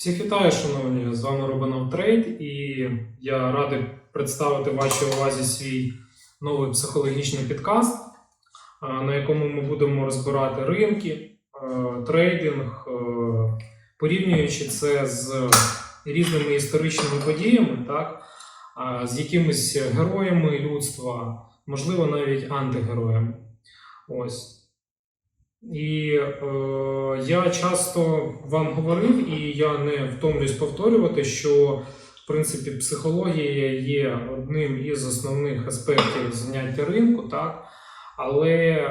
Всіх вітаю, шановні! З вами Робинов Трейд, і я радий представити вашій увазі свій новий психологічний підкаст, на якому ми будемо розбирати ринки, трейдинг, порівнюючи це з різними історичними подіями, так, з якимись героями людства, можливо, навіть антигероями. Ось. І е, я часто вам говорив, і я не втомлюсь повторювати, що в принципі психологія є одним із основних аспектів заняття ринку, так? але е,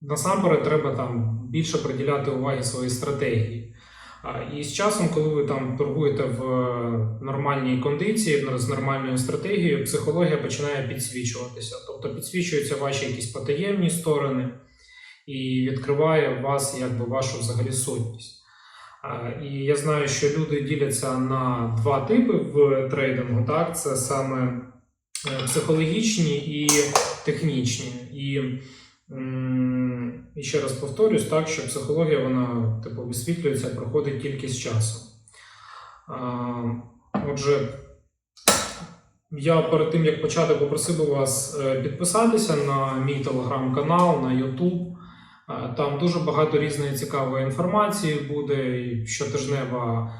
насамперед треба там більше приділяти уваги своїй стратегії. І з часом, коли ви там торгуєте в е, нормальній кондиції, з нормальною стратегією, психологія починає підсвічуватися. Тобто підсвічуються ваші якісь потаємні сторони і відкриває вас якби вашу взагалі сутність. І я знаю, що люди діляться на два типи в трейдингу. Так, це саме е, психологічні і технічні. І, м, і ще раз повторюсь, так, що психологія вона типу висвітлюється, проходить тільки з часом. А, Отже, я перед тим як почати попросив би вас е, підписатися на мій телеграм-канал, на YouTube. Е, Там дуже багато різної цікавої інформації буде, і щотижнева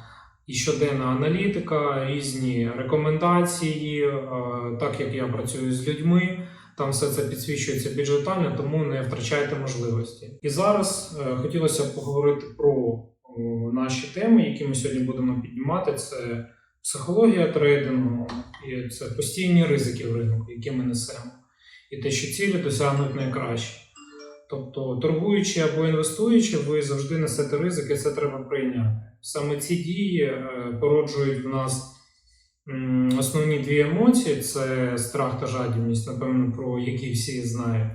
і щоденна аналітика, різні рекомендації, е, так як я працюю з людьми. Там все це підсвічується більш детально, тому не втрачайте можливості. І зараз е, хотілося б поговорити про о, наші теми, які ми сьогодні будемо піднімати. Це психологія трейдингу, і це постійні ризики в ринку, які ми несемо, і те, що цілі досягнуть найкраще. Тобто, торгуючи або інвестуючи, ви завжди несете ризики, це треба прийняти. Саме ці дії е, породжують в нас основні дві емоції: це страх та жадібність, напевно, про які всі знають.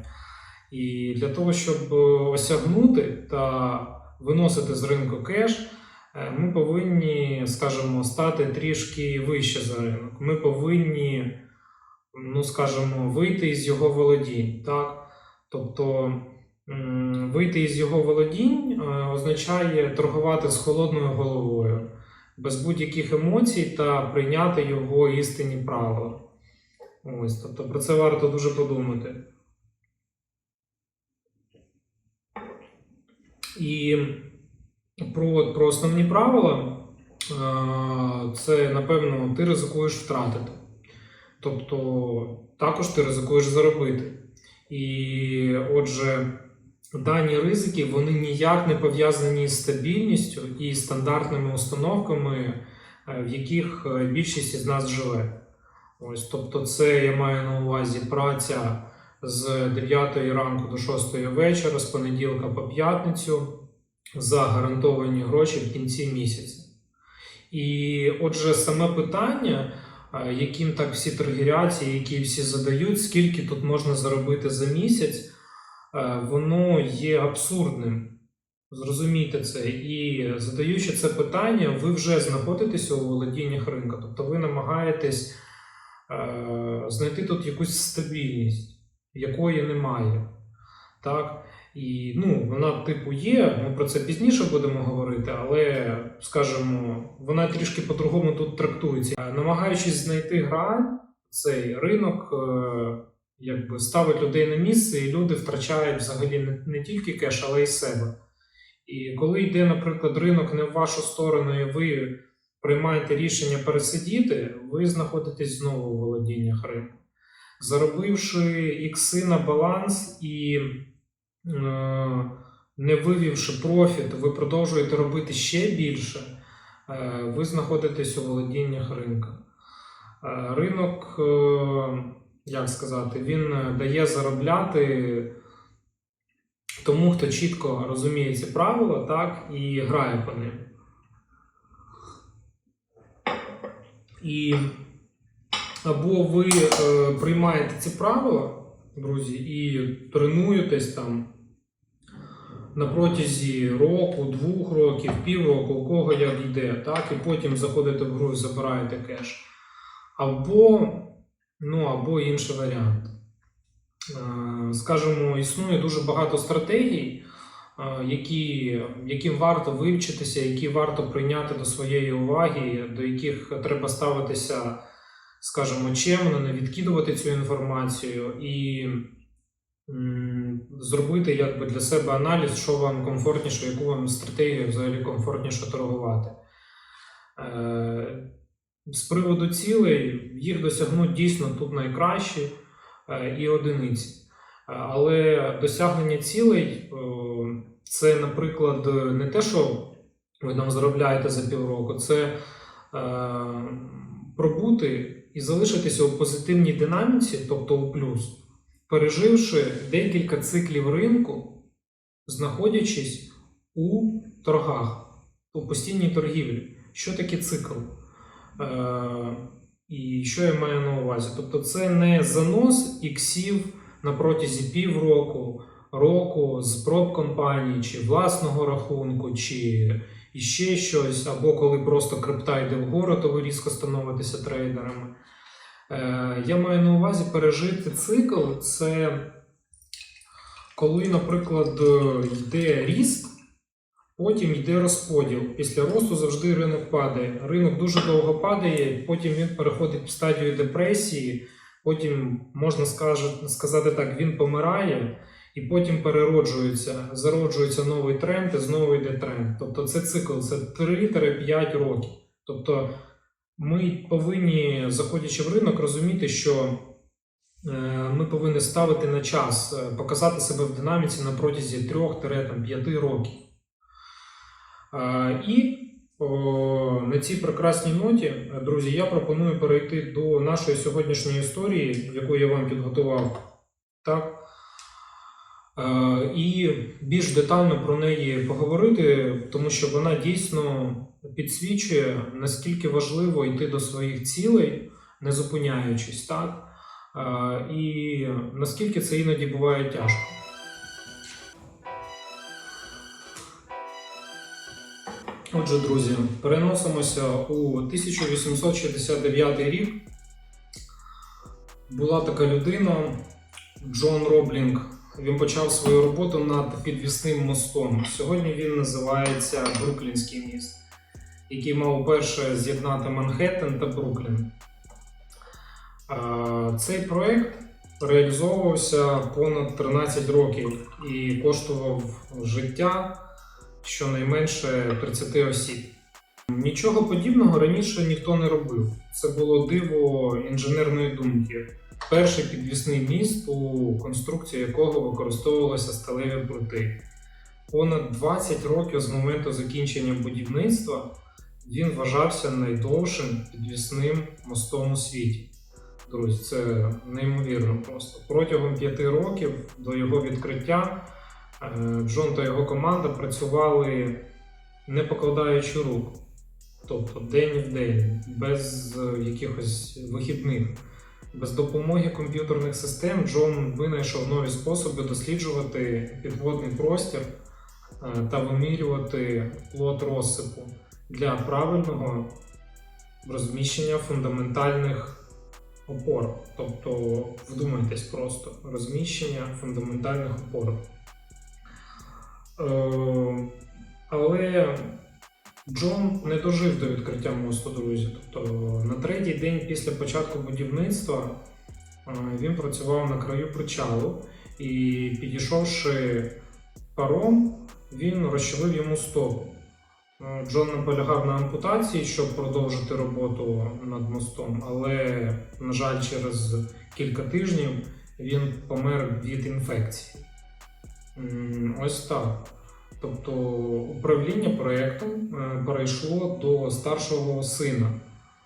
І для того, щоб осягнути та виносити з ринку кеш, е, ми повинні, скажімо, стати трішки вище за ринок. Ми повинні, ну скажімо, вийти із його володінь. Так? Тобто вийти із його володінь е, означає торгувати з холодною головою, без будь-яких емоцій та прийняти його істинні правила. Ось, тобто про це варто дуже подумати. І про, про основні правила е, це, напевно, ти ризикуєш втратити. Тобто також ти ризикуєш заробити. І отже, дані ризики вони ніяк не пов'язані з стабільністю і стандартними установками, е, в яких е, більшість із нас живе. Ось, тобто, це я маю на увазі праця з 9 ранку до 6 вечора, з понеділка по п'ятницю за гарантовані гроші в кінці місяця. І отже, саме питання, е, яким так всі торгіряться, які всі задають, скільки тут можна заробити за місяць, воно є абсурдним. Зрозумійте це. І задаючи це питання, ви вже знаходитеся у володіннях ринку. Тобто ви намагаєтесь е, знайти тут якусь стабільність, якої немає. Так? І ну, вона, типу, є, ми про це пізніше будемо говорити, але, скажімо, вона трішки по-другому тут трактується. Е, Намагаючись знайти грань, цей ринок е, якби ставить людей на місце, і люди втрачають взагалі не, не тільки кеш, але й себе. І коли йде, наприклад, ринок не в вашу сторону, і ви приймаєте рішення пересидіти, ви знаходитесь знову у володіннях ринку. Заробивши ікси на баланс і е, не вивівши профіт, ви продовжуєте робити ще більше, е, ви знаходитесь у володіннях ринка. Е, Ринок, е, як сказати, він е, дає заробляти тому, хто чітко розуміє ці правила, так, і грає по ним. І або ви е, приймаєте ці правила, друзі, і тренуєтесь там на протязі року, двох років, півроку, у кого як йде, так, і потім заходите в гру і забираєте кеш. Або, ну, або інший варіант. Е, Скажімо, існує дуже багато стратегій, е, які, яким варто вивчитися, які варто прийняти до своєї уваги, до яких треба ставитися, скажімо, чемно, не відкидувати цю інформацію і зробити якби для себе аналіз, що вам комфортніше, яку вам стратегію взагалі комфортніше торгувати. З приводу цілей, їх досягнуть дійсно тут найкращі е, і одиниці. Е, Але досягнення цілей це, наприклад, не те, що ви там заробляєте за півроку, це е, пробути і залишитися у позитивній динаміці, тобто у плюс, переживши декілька циклів ринку, знаходячись у торгах, у постійній торгівлі. Що таке цикл? Е, і що я маю на увазі? Тобто, це не занос іксів на протязі півроку, року з проб компанії, чи власного рахунку, чи іще щось, або коли просто крипта йде вгору, то ви різко становитеся трейдерами. Е, я маю на увазі пережити цикл це коли, наприклад, е, йде ріст, потім йде розподіл. Після росту завжди ринок падає. Ринок дуже довго падає, потім він переходить в стадію депресії, потім можна сказати так, він помирає. І потім перероджується, зароджується новий тренд, і знову йде тренд. Тобто це цикл, це 3-5 років. Тобто ми повинні, заходячи в ринок, розуміти, що е, ми повинні ставити на час, е, показати себе в динаміці на протязі 3-5 років. І на цій прекрасній ноті, друзі, я пропоную перейти до нашої сьогоднішньої історії, яку я вам підготував. Так? І більш детально про неї поговорити, тому що вона дійсно підсвічує, наскільки важливо йти до своїх цілей, не зупиняючись, так? І наскільки це іноді буває тяжко. Отже, друзі, переносимося у 1869 рік. Була така людина, Джон Роблінг. Він почав свою роботу над підвісним мостом. Сьогодні він називається Бруклінський міст, який мав перше з'єднати Манхеттен та Бруклін. Цей проект реалізовувався понад 13 років і коштував життя щонайменше 30 осіб. Нічого подібного раніше ніхто не робив. Це було диво інженерної думки. Перший підвісний міст, у конструкції якого використовувалися сталеві плити. Понад 20 років з моменту закінчення будівництва він вважався найдовшим підвісним мостом у світі. Друзі, це неймовірно просто. Протягом п'яти років до його відкриття Джон та його команда працювали не покладаючи рук, тобто день в день, без е, якихось вихідних. Без допомоги комп'ютерних систем Джон винайшов нові способи досліджувати підводний простір е, та вимірювати плот розсипу для правильного розміщення фундаментальних опор. Тобто, вдумайтесь просто розміщення фундаментальних опор. Е, Але Джон не дожив до відкриття мосту, друзі. Тобто на третій день після початку будівництва е, він працював на краю причалу і, підійшовши паром, він розчавив йому стопу. Е, Джон наполягав на ампутації, щоб продовжити роботу над мостом, але, на жаль, через кілька тижнів він помер від інфекції. Ось так. Тобто управління проєктом е, перейшло до старшого сина,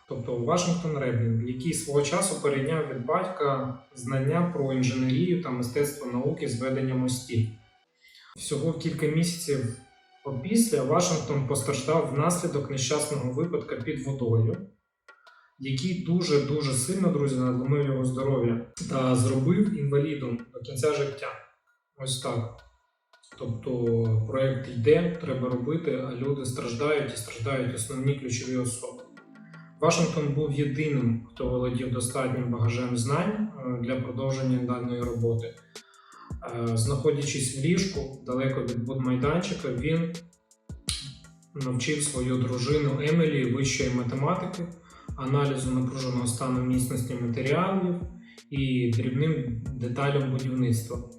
тобто Вашингтон Реблінг, який свого часу перейняв від батька знання про інженерію та мистецтво науки з ведення мостів. Всього кілька місяців опісля Вашингтон постраждав внаслідок нещасного випадка під водою, який дуже-дуже сильно, друзі, надломив його здоров'я та зробив інвалідом до кінця життя. Ось так. Тобто проект йде, треба робити, а люди страждають і страждають основні ключові особи. Вашингтон був єдиним, хто володів достатнім багажем знань е, для продовження даної роботи. Е, Знаходячись в ліжку далеко від будмайданчика, він навчив свою дружину Емілі вищої математики, аналізу напруженого стану міцності матеріалів і дрібним деталям будівництва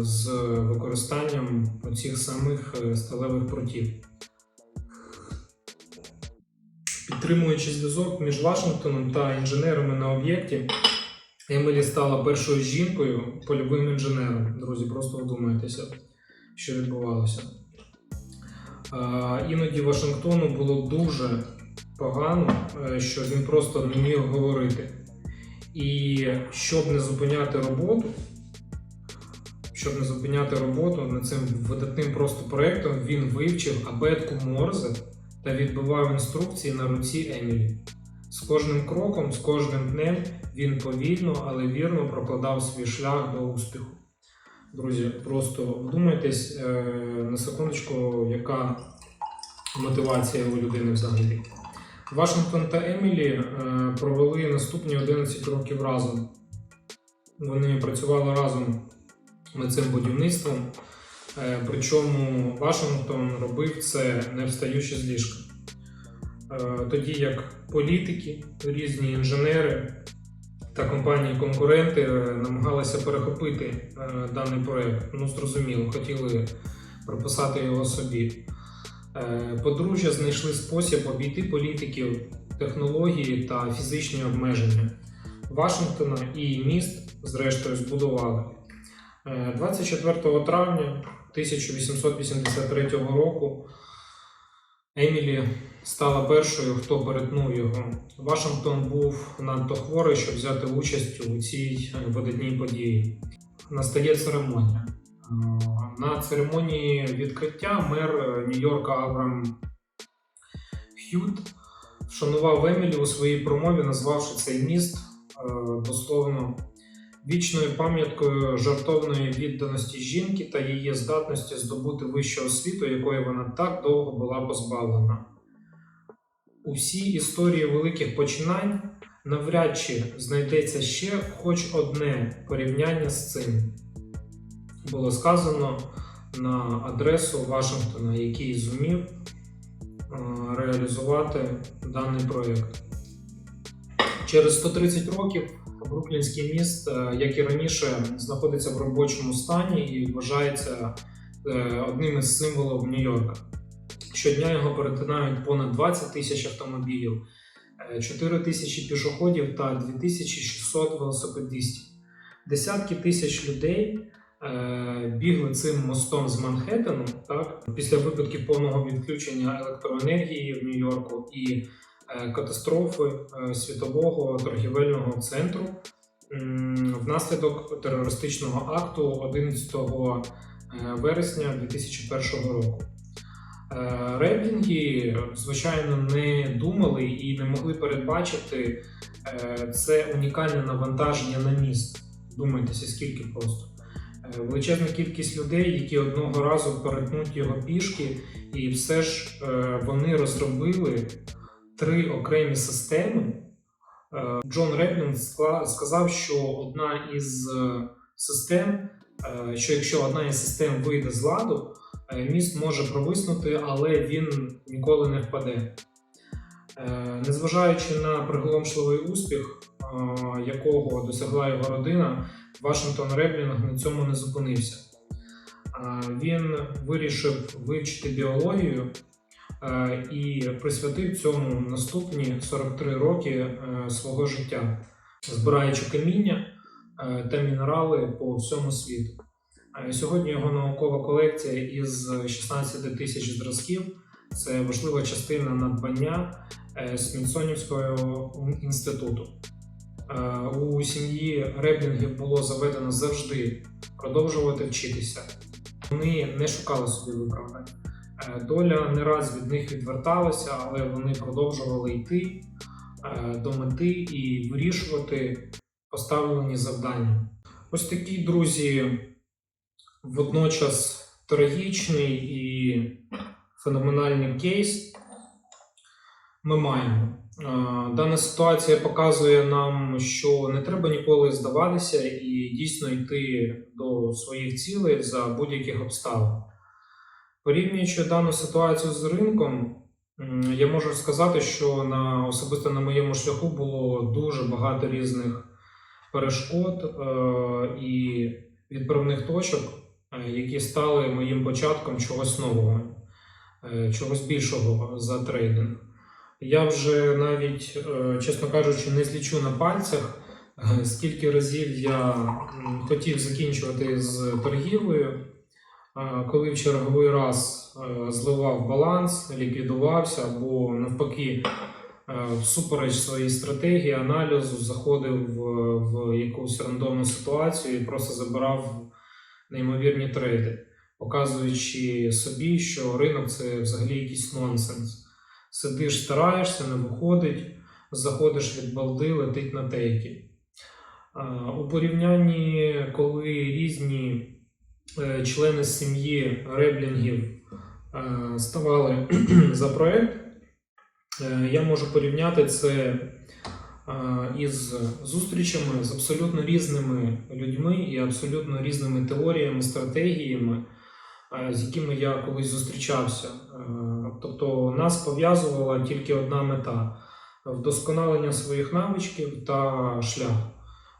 з використанням цих самих е, сталевих прутів. Підтримуючи зв'язок між Вашингтоном та інженерами на об'єкті, Емілі стала першою жінкою польовим інженером. Друзі, просто вдумайтеся, що відбувалося. Е, Іноді Вашингтону було дуже погано, е, що він просто не міг говорити. І щоб не зупиняти роботу, щоб не зупиняти роботу над цим видатним просто проєктом, він вивчив абетку Морзе та відбивав інструкції на руці Емілі. З кожним кроком, з кожним днем він повільно, але вірно прокладав свій шлях до успіху. Друзі, просто вдумайтесь е, на секундочку, яка мотивація у людини взагалі. Вашингтон та Емілі е, провели наступні 11 років разом. Вони працювали разом над цим будівництвом. Е, Причому Вашингтон робив це не встаючи з ліжка. Е, Тоді як політики, різні інженери та компанії-конкуренти е, намагалися перехопити даний проект. Ну, зрозуміло, хотіли приписати його собі. Подружжя знайшли спосіб обійти політиків, технології та фізичні обмеження Вашингтона і міст, зрештою, збудували. Е, 24 травня 1883 року Емілі стала першою, хто перетнув його. Вашингтон був надто хворий, щоб взяти участь у цій е, видатній події. Настає церемонія. Е, На церемонії відкриття мер е, Нью-Йорка Авраам Х'ют вшанував Емілі у своїй промові, назвавши цей міст е, дословно вічною пам'яткою жартовної відданості жінки та її здатності здобути вищу освіту, якої вона так довго була позбавлена. У всій історії великих починань навряд чи знайдеться ще хоч одне порівняння з цим. Було сказано на адресу Вашингтона, який зумів е, реалізувати даний проєкт. Через 130 років Бруклінський міст, е, як і раніше, знаходиться в робочому стані і вважається е, одним із символів Нью-Йорка. Щодня його перетинають понад 20 тисяч автомобілів, 4 тисячі пішоходів та 2600 велосипедистів. Десятки тисяч людей е, бігли цим мостом з Манхеттену так, після випадків повного відключення електроенергії в Нью-Йорку і е, катастрофи е, світового торгівельного центру внаслідок терористичного акту 11 е, вересня 2001 року. Е, звичайно, не думали і не могли передбачити е, це унікальне навантаження на міст. Думайтеся, скільки просто. Е, Величезна кількість людей, які одного разу перетнуть його пішки, і все ж е, вони розробили три окремі системи. Е, Джон Реблінг сказав, що одна із е, систем, е, що якщо одна із систем вийде з ладу, Міст може провиснути, але він ніколи не впаде. Незважаючи на приголомшливий успіх, якого досягла його родина, Вашингтон Реблінг на цьому не зупинився. Він вирішив вивчити біологію і присвятив цьому наступні 43 роки е, свого життя, збираючи каміння е, та мінерали по всьому світу. Е, Сьогодні його наукова колекція із 16 тисяч зразків це важлива частина надбання е, Смітсонівського інституту. Е, У сім'ї Реблінгів було заведено завжди продовжувати вчитися. Вони не шукали собі виправдань. Е, Доля не раз від них відверталася, але вони продовжували йти е, до мети і вирішувати поставлені завдання. Ось такі друзі водночас трагічний і феноменальний кейс ми маємо. Дана ситуація показує нам, що не треба ніколи здаватися і дійсно йти до своїх цілей за будь-яких обставин. Порівнюючи дану ситуацію з ринком, я можу сказати, що на особисто на моєму шляху було дуже багато різних перешкод е, і відправних точок, е, які стали моїм початком чогось нового, е, чогось більшого за трейдинг. Я вже навіть, чесно кажучи, не злічу на пальцях, скільки разів я хотів закінчувати з торгівлею, коли в черговий раз е, зливав баланс, ліквідувався або навпаки, е, всупереч своїй стратегії, аналізу, заходив в, якусь рандомну ситуацію і просто забирав неймовірні трейди, показуючи собі, що ринок це взагалі якийсь нонсенс. Сидиш, стараєшся, не виходить, заходиш від балди, летить на тейки. У порівнянні, коли різні е, члени сім'ї реблінгів е, ставали за проект, е, я можу порівняти це е, із зустрічами з абсолютно різними людьми і абсолютно різними теоріями, стратегіями, е, з якими я колись зустрічався. Е, Тобто нас пов'язувала тільки одна мета вдосконалення своїх навичків та шлях,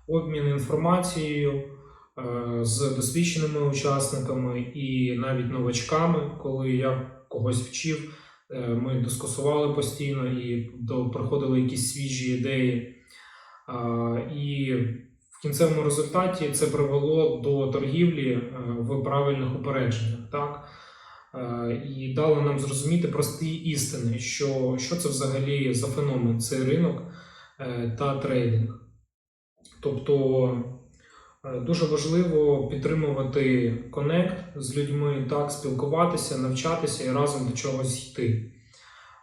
обмін інформацією е, з досвідченими учасниками і навіть новачками, коли я когось вчив, е, ми дискусували постійно і приходили якісь свіжі ідеї. І в кінцевому результаті це привело до торгівлі е, в правильних упередженнях. Так? Е, і дало нам зрозуміти прості істини, що, що це взагалі за феномен, цей ринок е, та трейдинг. Тобто е, дуже важливо підтримувати конект з людьми, так, спілкуватися, навчатися і разом до чогось йти.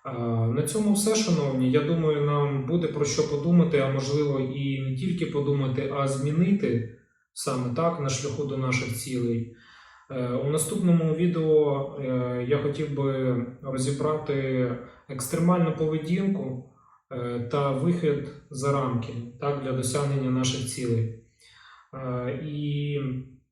Е, На цьому все, шановні. Я думаю, нам буде про що подумати, а можливо і не тільки подумати, а змінити саме так на шляху до наших цілей. Е, У наступному відео е, я хотів би розібрати екстремальну поведінку е, та вихід за рамки так, для досягнення наших цілей. Е, І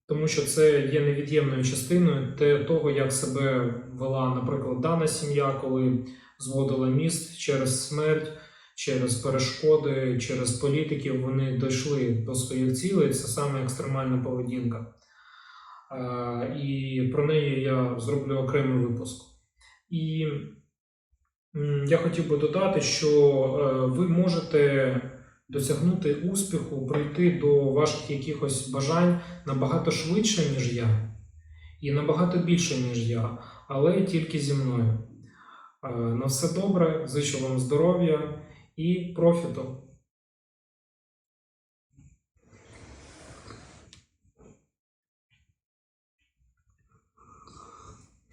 тому що це є невід'ємною частиною того, як себе вела, наприклад, дана сім'я, коли зводила міст через смерть, через перешкоди, через політиків, вони дійшли до своїх цілей. Це саме екстремальна поведінка. Е, І про неї я зроблю окремий випуск. І я хотів би додати, що е, ви можете досягнути успіху, прийти до ваших якихось бажань набагато швидше, ніж я, і набагато більше, ніж я, але тільки зі мною. Е, На все добре, зичу вам здоров'я і профіту.